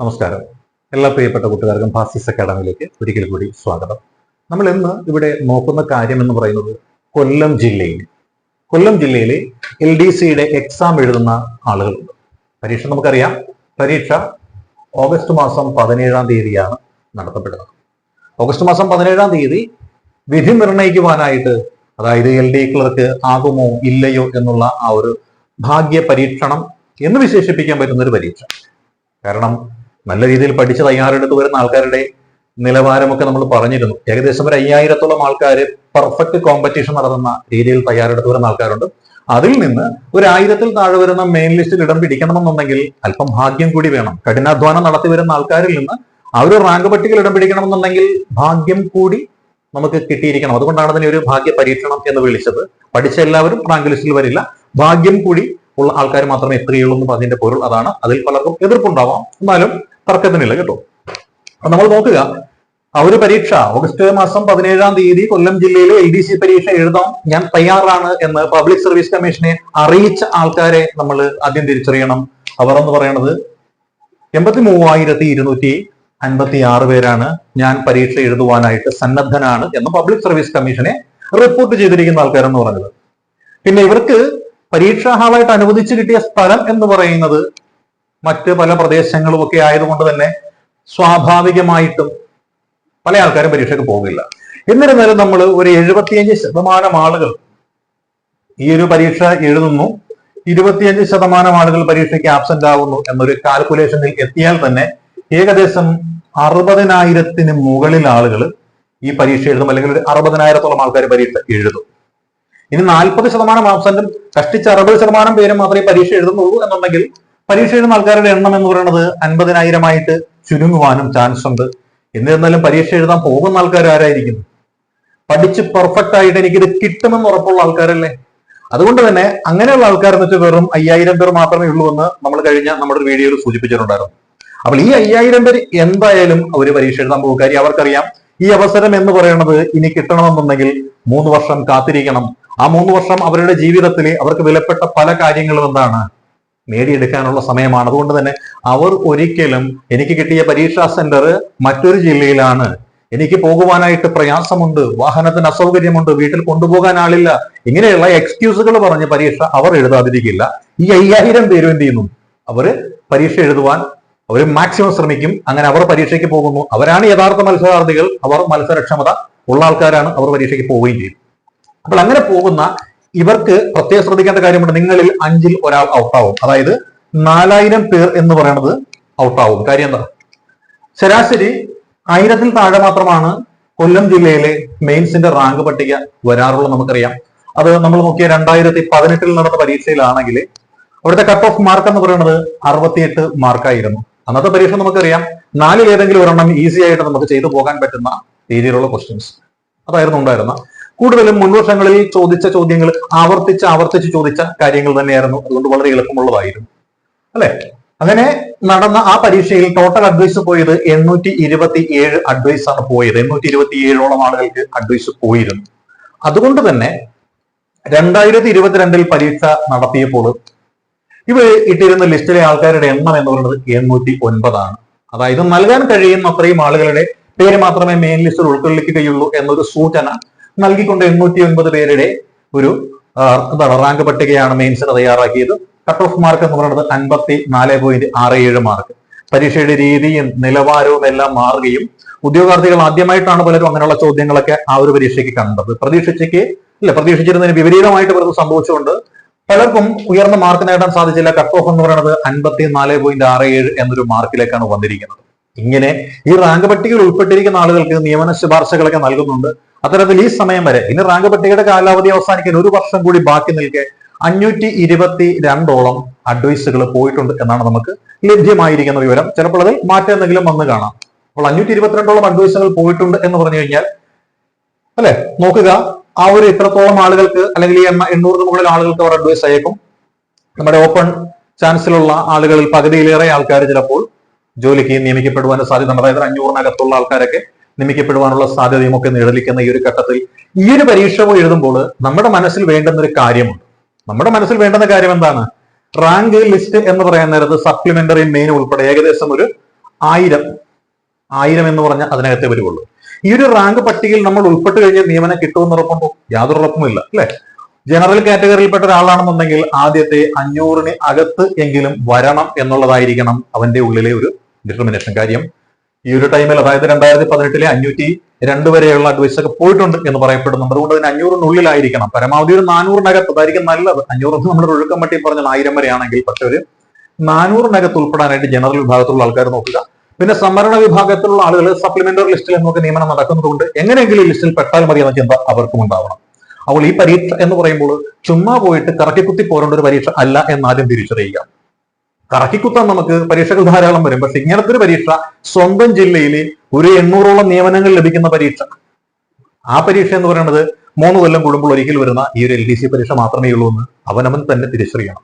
നമസ്കാരം. എല്ലാ പ്രിയപ്പെട്ട കൂട്ടുകാർക്കും ഫാസിസ് അക്കാഡമിയിലേക്ക് ഒരിക്കൽ കൂടി സ്വാഗതം. നമ്മൾ ഇന്ന് ഇവിടെ നോക്കുന്ന കാര്യം എന്ന് പറയുന്നത് കൊല്ലം ജില്ലയിൽ കൊല്ലം ജില്ലയിലെ എൽ ഡി സിയുടെ എക്സാം എഴുതുന്ന ആളുകളുണ്ട്. പരീക്ഷ നമുക്കറിയാം. പരീക്ഷ ഓഗസ്റ്റ് മാസം പതിനേഴാം തീയതിയാണ് നടത്തപ്പെടുന്നത്. ഓഗസ്റ്റ് മാസം പതിനേഴാം തീയതി വിധി നിർണയിക്കുവാനായിട്ട് അതായത് എൽ ഡി ക്ലർക്ക് ആകുമോ ഇല്ലയോ എന്നുള്ള ആ ഒരു ഭാഗ്യ പരീക്ഷണം എന്ന് വിശേഷിപ്പിക്കാൻ പറ്റുന്ന ഒരു പരീക്ഷ. കാരണം നല്ല രീതിയിൽ പഠിച്ച് തയ്യാറെടുത്ത് വരുന്ന ആൾക്കാരുടെ നിലവാരമൊക്കെ നമ്മൾ പറഞ്ഞിരുന്നു. ഏകദേശം ഒരു അയ്യായിരത്തോളം ആൾക്കാർ പെർഫെക്റ്റ് കോമ്പറ്റീഷൻ നടത്തുന്ന രീതിയിൽ തയ്യാറെടുത്ത് വരുന്ന ആൾക്കാരുണ്ട്. അതിൽ നിന്ന് ഒരു ആയിരത്തിൽ താഴെ വരുന്ന മെയിൻ ലിസ്റ്റിൽ ഇടം പിടിക്കണമെന്നുണ്ടെങ്കിൽ അല്പം ഭാഗ്യം കൂടി വേണം. കഠിനാധ്വാനം നടത്തി വരുന്ന ആൾക്കാരിൽ നിന്ന് ആ ഒരു റാങ്ക് പട്ടികയിൽ ഇടം പിടിക്കണമെന്നുണ്ടെങ്കിൽ ഭാഗ്യം കൂടി നമുക്ക് കിട്ടിയിരിക്കണം. അതുകൊണ്ടാണ് അതിനെ ഒരു ഭാഗ്യ പരീക്ഷണം എന്ന് വിളിച്ചത്. പഠിച്ച എല്ലാവരും റാങ്ക് ലിസ്റ്റിൽ വരില്ല. ഭാഗ്യം കൂടി ഉള്ള ആൾക്കാർ മാത്രമേ എത്തുകയുള്ളൂ എന്ന് അതിന്റെ പൊരുൾ അതാണ്. അതിൽ പലർക്കും എതിർപ്പുണ്ടാവാം. എന്നാലും തർക്കത്തിനില്ല കേട്ടോ. നമ്മൾ നോക്കുക. ആ ഒരു പരീക്ഷ ഓഗസ്റ്റ് മാസം പതിനേഴാം തീയതി കൊല്ലം ജില്ലയിലെ എൽ ഡി സി പരീക്ഷ എഴുതാം ഞാൻ തയ്യാറാണ് എന്ന് പബ്ലിക് സർവീസ് കമ്മീഷനെ അറിയിച്ച ആൾക്കാരെ നമ്മൾ ആദ്യം തിരിച്ചറിയണം. അവർ എന്ന് പറയുന്നത് എൺപത്തി മൂവായിരത്തി ഇരുന്നൂറ്റി അൻപത്തി ആറ് പേരാണ് ഞാൻ പരീക്ഷ എഴുതുവാനായിട്ട് സന്നദ്ധനാണ് എന്ന് പബ്ലിക് സർവീസ് കമ്മീഷനെ റിപ്പോർട്ട് ചെയ്തിരിക്കുന്ന ആൾക്കാരെന്ന് പറഞ്ഞത്. പിന്നെ ഇവർക്ക് പരീക്ഷാ ഹാളായിട്ട് അനുവദിച്ചു കിട്ടിയ സ്ഥലം എന്ന് പറയുന്നത് മറ്റ് പല പ്രദേശങ്ങളും ഒക്കെ ആയതുകൊണ്ട് തന്നെ സ്വാഭാവികമായിട്ടും പല ആൾക്കാരും പരീക്ഷയ്ക്ക് പോകില്ല എന്നിരുന്നാലും നമ്മൾ ഒരു എഴുപത്തിയഞ്ച് ശതമാനം ആളുകൾ ഈ ഒരു പരീക്ഷ എഴുതുന്നു. ഇരുപത്തിയഞ്ച് ശതമാനം ആളുകൾ പരീക്ഷയ്ക്ക് ആബ്സെന്റ് ആവുന്നു എന്നൊരു കാൽക്കുലേഷനിൽ എത്തിയാൽ തന്നെ ഏകദേശം അറുപതിനായിരത്തിന് മുകളിൽ ആളുകൾ ഈ പരീക്ഷ എഴുതും. അല്ലെങ്കിൽ ഒരു അറുപതിനായിരത്തോളം ആൾക്കാർ പരീക്ഷ എഴുതും. ഇനി നാൽപ്പത് ശതമാനം ആബ്സെന്റും കഷ്ടിച്ച് അറുപത് ശതമാനം പേരും മാത്രമേ പരീക്ഷ എഴുതുന്നുള്ളൂ എന്നുണ്ടെങ്കിൽ പരീക്ഷ എഴുതുന്ന ആൾക്കാരുടെ എണ്ണം എന്ന് പറയുന്നത് അൻപതിനായിരമായിട്ട് ചുരുങ്ങുവാനും ചാൻസ് ഉണ്ട്. എന്നിരുന്നാലും പരീക്ഷ എഴുതാൻ പോകുന്ന ആൾക്കാർ ആരായിരിക്കും? പഠിച്ച് പെർഫെക്റ്റ് ആയിട്ട് എനിക്കിത് കിട്ടുമെന്ന് ഉറപ്പുള്ള ആൾക്കാരല്ലേ? അതുകൊണ്ട് തന്നെ അങ്ങനെയുള്ള ആൾക്കാർ എന്ന് വെച്ചാൽ വെറും അയ്യായിരം പേർ മാത്രമേ ഉള്ളൂ എന്ന് നമ്മൾ കഴിഞ്ഞ നമ്മുടെ വീഡിയോയിൽ സൂചിപ്പിച്ചിട്ടുണ്ടായിരുന്നു. അപ്പോൾ ഈ അയ്യായിരം പേര് എന്തായാലും അവർ പരീക്ഷ എഴുതാൻ പോകും. കാര്യം അവർക്കറിയാം ഈ അവസരം എന്ന് പറയുന്നത് ഇനി കിട്ടണമെന്നുണ്ടെങ്കിൽ മൂന്ന് വർഷം കാത്തിരിക്കണം. ആ മൂന്ന് വർഷം അവരുടെ ജീവിതത്തിൽ അവർക്ക് വിലപ്പെട്ട പല കാര്യങ്ങളും എന്താണ്? നേടിയെടുക്കാനുള്ള സമയമാണ്. അതുകൊണ്ട് തന്നെ അവർ ഒരിക്കലും എനിക്ക് കിട്ടിയ പരീക്ഷാ സെന്റർ മറ്റൊരു ജില്ലയിലാണ്. എനിക്ക് പോകുവാനായിട്ട് പ്രയാസമുണ്ട് വാഹനത്തിന് അസൗകര്യമുണ്ട് വീട്ടിൽ കൊണ്ടുപോകാൻ ആളില്ല. ഇങ്ങനെയുള്ള എക്സ്ക്യൂസുകൾ പറഞ്ഞ് പരീക്ഷ അവർ എഴുതാതിരിക്കില്ല. ഈ അയ്യായിരം പേരും എന്ത് ചെയ്യുന്നു? അവർ പരീക്ഷ എഴുതുവാൻ അവർ മാക്സിമം ശ്രമിക്കും. അങ്ങനെ അവർ പരീക്ഷയ്ക്ക് പോകുന്നു. അവരാണ് യഥാർത്ഥ മത്സരാർത്ഥികൾ. അവർ മത്സരക്ഷമത ഉള്ള ആൾക്കാരാണ്. അവർ പരീക്ഷയ്ക്ക് പോവുകയും ചെയ്യും. അപ്പോൾ അങ്ങനെ പോകുന്ന ഇവർക്ക് പ്രത്യേകം ശ്രദ്ധിക്കേണ്ട കാര്യമുണ്ട്. നിങ്ങളിൽ അഞ്ചിൽ ഒരാൾ ഔട്ടാവും അതായത് നാലായിരം പേർ എന്ന് പറയുന്നത് ഔട്ടാവും കാര്യം എന്താ? ശരാശരി ആയിരത്തിൽ താഴെ മാത്രമാണ് കൊല്ലം ജില്ലയിലെ മെയിൻസിന്റെ റാങ്ക് പട്ടിക വരാറുള്ളത് നമുക്കറിയാം. അത് നമ്മൾ നോക്കിയ രണ്ടായിരത്തി പതിനെട്ടിൽ നടന്ന പരീക്ഷയിലാണെങ്കിൽ അവിടുത്തെ കട്ട് ഓഫ് മാർക്ക് എന്ന് പറയുന്നത് അറുപത്തിയെട്ട് മാർക്കായിരുന്നു അന്നത്തെ പരീക്ഷ നമുക്കറിയാം. നാലിൽ ഏതെങ്കിലും ഒരെണ്ണം ഈസി ആയിട്ട് നമുക്ക് ചെയ്തു പോകാൻ പറ്റുന്ന രീതിയിലുള്ള ക്വസ്റ്റ്യൻസ് അതായിരുന്നു ഉണ്ടായിരുന്ന കൂടുതലും മുൻവർഷങ്ങളിൽ ചോദിച്ച ചോദ്യങ്ങൾ ആവർത്തിച്ച് ആവർത്തിച്ച് ചോദിച്ച കാര്യങ്ങൾ തന്നെയായിരുന്നു. അതുകൊണ്ട് വളരെ എളുപ്പമുള്ളതായിരുന്നു. അല്ലെ? അങ്ങനെ നടന്ന ആ പരീക്ഷയിൽ ടോട്ടൽ അഡ്വൈസ് പോയത് എണ്ണൂറ്റി ഇരുപത്തി ഏഴ് അഡ്വൈസ് ആണ് പോയത്. എണ്ണൂറ്റി ഇരുപത്തി ഏഴോളം ആളുകൾക്ക് അഡ്വൈസ് പോയിരുന്നു. അതുകൊണ്ട് തന്നെ രണ്ടായിരത്തി ഇരുപത്തിരണ്ടിൽ പരീക്ഷ നടത്തിയപ്പോൾ ഇവർ ഇട്ടിരുന്ന ലിസ്റ്റിലെ ആൾക്കാരുടെ എണ്ണം എന്ന് പറയുന്നത് എണ്ണൂറ്റി ഒൻപതാണ് അതായത് നൽകാൻ കഴിയുന്ന അത്രയും ആളുകളുടെ പേര് മാത്രമേ മെയിൻ ലിസ്റ്റിൽ ഉൾക്കൊള്ളിക്കുകയുള്ളൂ എന്നൊരു സൂചന നൽകിക്കൊണ്ട് എണ്ണൂറ്റി ഒൻപത് പേരുടെ ഒരു എന്താണ് റാങ്ക് പട്ടികയാണ് മെയിൻസിന് തയ്യാറാക്കിയത്. കട്ട് ഓഫ് മാർക്ക് എന്ന് പറയുന്നത് അൻപത്തി നാല് പോയിന്റ് ആറ് ഏഴ് മാർക്ക്. പരീക്ഷയുടെ രീതിയും നിലവാരവും എല്ലാം മാറുകയും ഉദ്യോഗാർത്ഥികൾ ആദ്യമായിട്ടാണ് പലരും അങ്ങനെയുള്ള ചോദ്യങ്ങളൊക്കെ ആ ഒരു പരീക്ഷയ്ക്ക് കണ്ടത്. പ്രതീക്ഷിച്ചേക്ക് ഇല്ല പ്രതീക്ഷിച്ചിരുന്നതിന് വിപരീതമായിട്ട് പലതും സംഭവിച്ചുകൊണ്ട് പലർക്കും ഉയർന്ന മാർക്ക് നേടാൻ സാധിച്ചില്ല. കട്ട് ഓഫ് എന്ന് പറയുന്നത് അൻപത്തി നാല് പോയിന്റ് ആറ് ഏഴ് എന്നൊരു മാർക്കിലേക്കാണ് വന്നിരിക്കുന്നത്. ഇങ്ങനെ ഈ റാങ്ക് പട്ടികയിൽ ഉൾപ്പെട്ടിരിക്കുന്ന ആളുകൾക്ക് നിയമന ശുപാർശകളൊക്കെ നൽകുന്നുണ്ട്. അത്തരത്തിൽ ഈ സമയം വരെ ഇനി റാങ്ക് പട്ടികയുടെ കാലാവധി അവസാനിക്കാൻ ഒരു വർഷം കൂടി ബാക്കി നിൽക്കെ അഞ്ഞൂറ്റി ഇരുപത്തി രണ്ടോളം അഡ്വൈസുകൾ പോയിട്ടുണ്ട് എന്നാണ് നമുക്ക് ലഭ്യമായിരിക്കുന്ന വിവരം. ചിലപ്പോൾ അതിൽ മാറ്റം എന്തെങ്കിലും വന്ന് കാണാം. അപ്പോൾ അഞ്ഞൂറ്റി ഇരുപത്തിരണ്ടോളം അഡ്വൈസുകൾ പോയിട്ടുണ്ട് എന്ന് പറഞ്ഞു കഴിഞ്ഞാൽ അല്ലെ? നോക്കുക ആ ഒരു ഇത്രത്തോളം ആളുകൾക്ക് അല്ലെങ്കിൽ ഈ എണ്ണ എണ്ണൂറിന് മുകളിൽ ആളുകൾക്ക് അവർ അഡ്വൈസ് അയക്കും. നമ്മുടെ ഓപ്പൺ ചാൻസിലുള്ള ആളുകളിൽ പകുതിയിലേറെ ആൾക്കാർ ചിലപ്പോൾ ജോലിക്ക് നിയമിക്കപ്പെടുവാൻ സാധ്യത. അതായത് അഞ്ഞൂറിനകത്തുള്ള ആൾക്കാരൊക്കെ നിയമിക്കപ്പെടുവാനുള്ള സാധ്യതയും ഒക്കെ നിഴലിക്കുന്ന ഈ ഒരു ഘട്ടത്തിൽ ഈ ഒരു പരീക്ഷ എഴുതുമ്പോൾ നമ്മുടെ മനസ്സിൽ വേണ്ടുന്ന ഒരു കാര്യമുണ്ട്. നമ്മുടെ മനസ്സിൽ വേണ്ടുന്ന കാര്യം എന്താണ്? റാങ്ക് ലിസ്റ്റ് എന്ന് പറയാൻ നേരത്ത് സപ്ലിമെന്ററി മെയിൻ ഉൾപ്പെടെ ഏകദേശം ഒരു ആയിരം ആയിരം എന്ന് പറഞ്ഞാൽ അതിനകത്തെ വരുവുള്ളൂ. ഈ ഒരു റാങ്ക് പട്ടികയിൽ നമ്മൾ ഉൾപ്പെട്ട് കഴിഞ്ഞാൽ നിയമനം കിട്ടുമെന്ന് ഉറപ്പുണ്ടോ? യാതൊരു ഉറപ്പുമില്ല അല്ലെ? ജനറൽ കാറ്റഗറിയിൽപ്പെട്ട ഒരാളാണെന്നുണ്ടെങ്കിൽ ആദ്യത്തെ അഞ്ഞൂറിന് അകത്ത് എങ്കിലും വരണം എന്നുള്ളതായിരിക്കണം അവന്റെ ഉള്ളിലെ ഒരു ഡിറ്റർമിനേഷൻ കാര്യം. ഈ ഒരു ടൈമിൽ അതായത് രണ്ടായിരത്തി പതിനെട്ടിലെ അഞ്ഞൂറ്റി രണ്ട് വരെയുള്ള അഡ്വൈസ് ഒക്കെ പോയിട്ടുണ്ട് എന്ന് പറയപ്പെടുന്നുണ്ട്. അതുകൊണ്ട് അതിന് അഞ്ഞൂറിനുള്ളിലായിരിക്കണം. പരമാവധി ഒരു നാനൂറിനകത്ത് അതായിരിക്കും നല്ലത്. അഞ്ഞൂറ് നമ്മുടെ ഒഴുക്കം പട്ടി പറഞ്ഞാൽ ആയിരം വരെയാണെങ്കിൽ പക്ഷെ ഒരു നാനൂറിനകത്ത് ഉൾപ്പെടാനായിട്ട് ജനറൽ വിഭാഗത്തിലുള്ള ആൾക്കാർ നോക്കുക. പിന്നെ സംവരണ വിഭാഗത്തിലുള്ള ആളുകൾ സപ്ലിമെന്ററി ലിസ്റ്റിൽ നമുക്ക് നിയമനം നടക്കുന്നതുകൊണ്ട് എങ്ങനെയെങ്കിലും ലിസ്റ്റിൽ പെട്ടാൽ മതി എന്ന ചിന്ത അവർക്കും ഉണ്ടാവണം. അപ്പോൾ ഈ പരീക്ഷ എന്ന് പറയുമ്പോൾ ചുമ്മാ പോയിട്ട് കറക്കിക്കുത്തി പോരേണ്ട ഒരു പരീക്ഷ അല്ല എന്നാദ്യം തിരിച്ചറിയുക. കറക്കിക്കുത്താൻ നമുക്ക് പരീക്ഷകൾ ധാരാളം വരും. പക്ഷെ ഇങ്ങനത്തെ ഒരു പരീക്ഷ സ്വന്തം ജില്ലയിൽ ഒരു എണ്ണൂറോളം നിയമനങ്ങൾ ലഭിക്കുന്ന പരീക്ഷ. ആ പരീക്ഷ എന്ന് പറയുന്നത് മൂന്ന് കൊല്ലം കൂടുമ്പോൾ ഒരിക്കൽ വരുന്ന ഈ ഒരു എൽ ഡി സി പരീക്ഷ മാത്രമേ ഉള്ളൂ എന്ന് അവനവൻ തന്നെ തിരിച്ചറിയണം.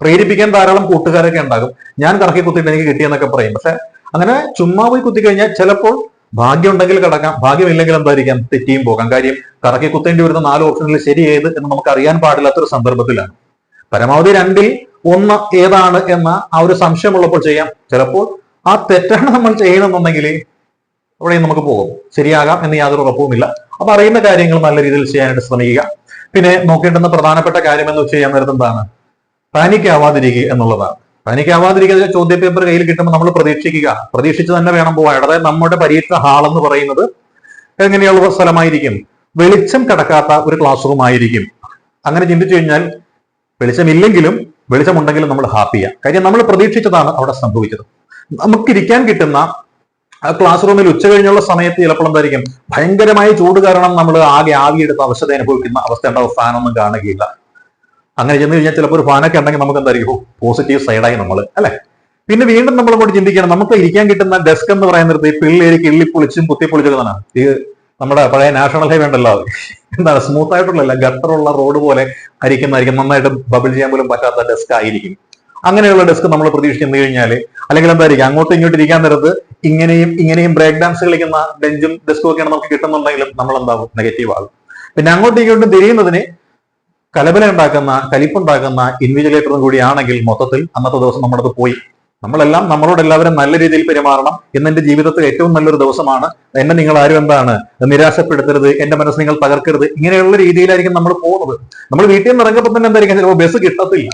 പ്രേരിപ്പിക്കാൻ ധാരാളം കൂട്ടുകാരൊക്കെ ഉണ്ടാകും. ഞാൻ കറക്കി കുത്തിയിട്ട് എനിക്ക് കിട്ടിയെന്നൊക്കെ പറയും. പക്ഷെ അങ്ങനെ ചുമ്മാ പോയി കുത്തി കഴിഞ്ഞാൽ ചിലപ്പോൾ ഭാഗ്യം ഉണ്ടെങ്കിൽ കിടക്കാം. ഭാഗ്യമില്ലെങ്കിൽ എന്തായിരിക്കാം? തെറ്റിയും പോകാം. കാര്യം കറക്കി കുത്തേണ്ടി വരുന്ന നാല് ഓപ്ഷനിൽ ശരി ഏത് എന്ന് നമുക്ക് അറിയാൻ പാടില്ലാത്തൊരു സന്ദർഭത്തിലാണ്. പരമാവധി രണ്ടിൽ ഒന്ന് ഏതാണ് എന്ന ആ ഒരു സംശയമുള്ളപ്പോൾ ചെയ്യാം. ചിലപ്പോൾ ആ തെറ്റാണ് നമ്മൾ ചെയ്യണമെന്നുണ്ടെങ്കിൽ അവിടെ നമുക്ക് പോകും. ശരിയാകാം എന്ന് യാതൊരു ഉറപ്പുമില്ല. അപ്പൊ അറിയുന്ന കാര്യങ്ങൾ നല്ല രീതിയിൽ ചെയ്യാനായിട്ട് ശ്രമിക്കുക. പിന്നെ നോക്കേണ്ടുന്ന പ്രധാനപ്പെട്ട കാര്യം എന്ന് വെച്ച് ചെയ്യാൻ നേരത്തെ എന്താണ്? പാനിക് ആവാതിരിക്കുക എന്നുള്ളതാണ്. പാനിക് ആവാതിരിക്കുക ചോദ്യ പേപ്പർ കയ്യിൽ കിട്ടുമ്പോൾ നമ്മൾ പ്രതീക്ഷിക്കുക. പ്രതീക്ഷിച്ച് തന്നെ വേണം പോകാൻ. അതായത് നമ്മുടെ പരീക്ഷ ഹാൾ എന്ന് പറയുന്നത് എങ്ങനെയുള്ള സ്ഥലമായിരിക്കും? വെളിച്ചം കിടക്കാത്ത ഒരു ക്ലാസ് റൂം ആയിരിക്കും. അങ്ങനെ ചിന്തിച്ചു കഴിഞ്ഞാൽ വെളിച്ചമില്ലെങ്കിലും വെളിച്ചമുണ്ടെങ്കിലും നമ്മൾ ഹാപ്പിയാണ് കാര്യം നമ്മൾ പ്രതീക്ഷിച്ചതാണ് അവിടെ സംഭവിച്ചത്. നമുക്കിരിക്കാൻ കിട്ടുന്ന ക്ലാസ് റൂമിൽ ഉച്ച കഴിഞ്ഞുള്ള സമയത്ത് ചിലപ്പോൾ എന്തായിരിക്കും? ഭയങ്കരമായ ചൂട് കാരണം നമ്മൾ ആകെ ആവിയെടുത്ത അവസ്ഥ അനുഭവിക്കുന്ന അവസ്ഥ ഉണ്ടാവും. ഫാനൊന്നും കാണുകയില്ല. അങ്ങനെ ചെന്ന് കഴിഞ്ഞാൽ ചിലപ്പോൾ ഒരു ഫാനൊക്കെ ഉണ്ടെങ്കിൽ നമുക്ക് എന്തായിരിക്കും? പോസിറ്റീവ് സൈഡായി നമ്മൾ അല്ലെ? പിന്നെ വീണ്ടും നമ്മൾ അങ്ങോട്ട് ചിന്തിക്കണം നമുക്ക് ഇരിക്കാൻ കിട്ടുന്ന ഡെസ്ക് എന്ന് പറയുന്നത് പിള്ളേര് കിള്ളിപ്പൊളിച്ചും കുത്തിപ്പൊളിച്ചതാണ് ഈ നമ്മുടെ പഴയ നാഷണൽ ഹൈവേ ഉണ്ടല്ലോ എന്താണ് സ്മൂത്ത് ആയിട്ടുള്ള ഗട്ടറുള്ള റോഡ് പോലെ ആയിരിക്കുന്നതായിരിക്കും. നന്നായിട്ട് ബബിൾ ചെയ്യാൻ പോലും പറ്റാത്ത ഡെസ്ക് ആയിരിക്കും. അങ്ങനെയുള്ള ഡെസ്ക് നമ്മൾ പ്രതീക്ഷിച്ചു കഴിഞ്ഞാൽ അല്ലെങ്കിൽ എന്തായിരിക്കും അങ്ങോട്ടും ഇങ്ങോട്ടും ഇരിക്കാൻ നേരത്ത് ഇങ്ങനെയും ഇങ്ങനെയും ബ്രേക്ക് ഡാൻസ് കളിക്കുന്ന ബെഞ്ചും ഡെസ്കും ഒക്കെയാണ് നമുക്ക് കിട്ടുന്നുണ്ടെങ്കിലും നമ്മൾ എന്താകും നെഗറ്റീവ് ആകും. പിന്നെ അങ്ങോട്ടും ഇങ്ങോട്ടും തിരിയുന്നതിന് കലബല ഉണ്ടാക്കുന്ന കലിപ്പുണ്ടാക്കുന്ന ഇൻവിജിലേറ്ററും കൂടിയാണെങ്കിൽ മൊത്തത്തിൽ അന്നത്തെ ദിവസം നമ്മളത് പോയി നമ്മളെല്ലാം നമ്മളോട് എല്ലാവരും നല്ല രീതിയിൽ പെരുമാറണം. എന്റെ ജീവിതത്തിൽ ഏറ്റവും നല്ലൊരു ദിവസമാണ്. എന്നെ നിങ്ങൾ ആരും എന്താണ് നിരാശപ്പെടുത്തരുത്. എന്റെ മനസ്സ് നിങ്ങൾ തകർക്കരുത്. ഇങ്ങനെയുള്ള രീതിയിലായിരിക്കും നമ്മൾ പോകുന്നത്. നമ്മൾ വീട്ടിൽ നിന്ന് ഇറങ്ങുമ്പോൾ തന്നെ എന്തായിരിക്കും ചിലപ്പോൾ ബസ് കിട്ടത്തില്ല.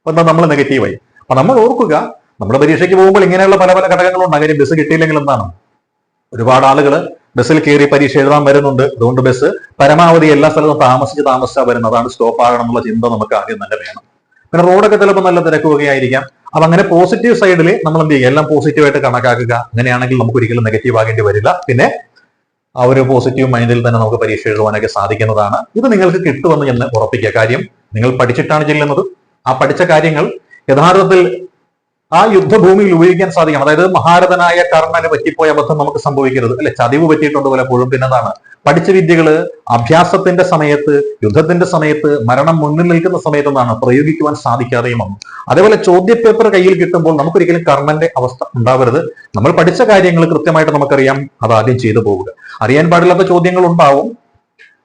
അപ്പൊ എന്താ നമ്മൾ നെഗറ്റീവായി അപ്പൊ നമ്മൾ ഓർക്കുക നമ്മുടെ പരീക്ഷയ്ക്ക് പോകുമ്പോൾ ഇങ്ങനെയുള്ള പല പല ഘടകങ്ങളുണ്ട്. അങ്ങനെ ബസ് കിട്ടിയില്ലെങ്കിൽ എന്താണ്? ഒരുപാട് ആളുകൾ ബസ്സിൽ കയറി പരീക്ഷ എഴുതാൻ വരുന്നുണ്ട്. അതുകൊണ്ട് ബസ് പരമാവധി എല്ലാ സ്ഥലത്തും താമസിച്ച് താമസിച്ചാ വരുന്നത്. അതാണ് സ്റ്റോപ്പ് ആകണം എന്നുള്ള ചിന്ത നമുക്ക് ആദ്യം തന്നെ വേണം. പിന്നെ റോഡൊക്കെ ചിലപ്പോൾ നല്ല തിരക്കുകയായിരിക്കാം അപ്പൊ അങ്ങനെ പോസിറ്റീവ് സൈഡിൽ നമ്മൾ എന്ത് ചെയ്യുക? എല്ലാം പോസിറ്റീവായിട്ട് കണക്കാക്കുക. അങ്ങനെയാണെങ്കിൽ നമുക്ക് ഒരിക്കലും നെഗറ്റീവ് ആകേണ്ടി വരില്ല. പിന്നെ ആ ഒരു പോസിറ്റീവ് മൈൻഡിൽ തന്നെ നമുക്ക് പരീക്ഷ എഴുതുവാനൊക്കെ സാധിക്കുന്നതാണ്. ഇത് നിങ്ങൾക്ക് കിട്ടുമെന്ന് എന്ന് ഉറപ്പിക്കുക. കാര്യം നിങ്ങൾ പഠിച്ചിട്ടാണ് ചെല്ലുന്നത്. ആ പഠിച്ച കാര്യങ്ങൾ യഥാർത്ഥത്തിൽ ആ യുദ്ധഭൂമിയിൽ ഉപയോഗിക്കാൻ സാധിക്കണം. അതായത് മഹാരഥനായ കർണന് പറ്റിപ്പോയ അബദ്ധം നമുക്ക് സംഭവിക്കരുത്. അല്ലെ ചതിവ് പറ്റിയിട്ടുണ്ട് പലപ്പോഴും പിന്നതാണ് പഠിച്ച വിദ്യകൾ അഭ്യാസത്തിന്റെ സമയത്ത് യുദ്ധത്തിന്റെ സമയത്ത് മരണം മുന്നിൽ നിൽക്കുന്ന സമയത്ത് എന്താണ് പ്രയോഗിക്കുവാൻ സാധിക്കാതെയും വന്നു അതേപോലെ ചോദ്യപേപ്പർ കയ്യിൽ കിട്ടുമ്പോൾ നമുക്കൊരിക്കലും കർണന്റെ അവസ്ഥ ഉണ്ടാവരുത്. നമ്മൾ പഠിച്ച കാര്യങ്ങൾ കൃത്യമായിട്ട് നമുക്കറിയാം അത് ആദ്യം ചെയ്തു പോവുക. അറിയാൻ പാടില്ലാത്ത ചോദ്യങ്ങൾ ഉണ്ടാവും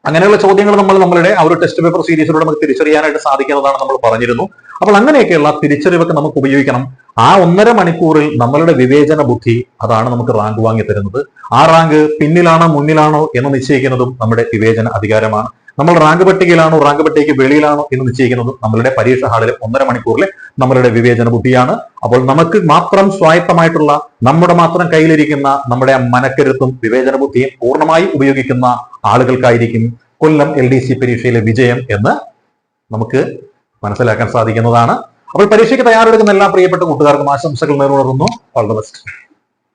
അങ്ങനെയുള്ള ചോദ്യങ്ങൾ നമ്മൾ നമ്മളുടെ ആ ഒരു ടെസ്റ്റ് പേപ്പർ സീരീസിലൂടെ നമുക്ക് തിരിച്ചറിയാനായിട്ട് സാധിക്കുന്നതാണ് നമ്മൾ പറഞ്ഞിരുന്നു. അപ്പോൾ അങ്ങനെയൊക്കെയുള്ള തിരിച്ചറിവൊക്കെ നമുക്ക് ഉപയോഗിക്കണം. ആ ഒന്നര മണിക്കൂറിൽ നമ്മളുടെ വിവേചന ബുദ്ധി അതാണ് നമുക്ക് റാങ്ക് വാങ്ങി തരുന്നത്. ആ റാങ്ക് പിന്നിലാണോ മുന്നിലാണോ എന്ന് നിശ്ചയിക്കുന്നതും നമ്മുടെ വിവേചന അധികാരമാണ്. നമ്മൾ റാങ്ക് പട്ടികയിലാണോ റാങ്ക് പട്ടികയ്ക്ക് വെളിയിലാണോ എന്ന് നിശ്ചയിക്കുന്നതും നമ്മളുടെ പരീക്ഷ ഹാളിലെ ഒന്നര മണിക്കൂറിലെ നമ്മളുടെ വിവേചന ബുദ്ധിയാണ്. അപ്പോൾ നമുക്ക് മാത്രം സ്വായത്തമായിട്ടുള്ള നമ്മുടെ മാത്രം കയ്യിലിരിക്കുന്ന നമ്മുടെ മനക്കരുത്തും വിവേചന ബുദ്ധിയും പൂർണമായി ഉപയോഗിക്കുന്ന ആളുകൾക്കായിരിക്കും കൊല്ലം എൽ ഡി സി പരീക്ഷയിലെ വിജയം എന്ന് നമുക്ക് മനസ്സിലാക്കാൻ സാധിക്കുന്നതാണ്. അപ്പോൾ പരീക്ഷയ്ക്ക് തയ്യാറെടുക്കുന്ന എല്ലാ പ്രിയപ്പെട്ട കൂട്ടുകാർക്കും ആശംസകൾ നേർന്നുണർന്നു. All the best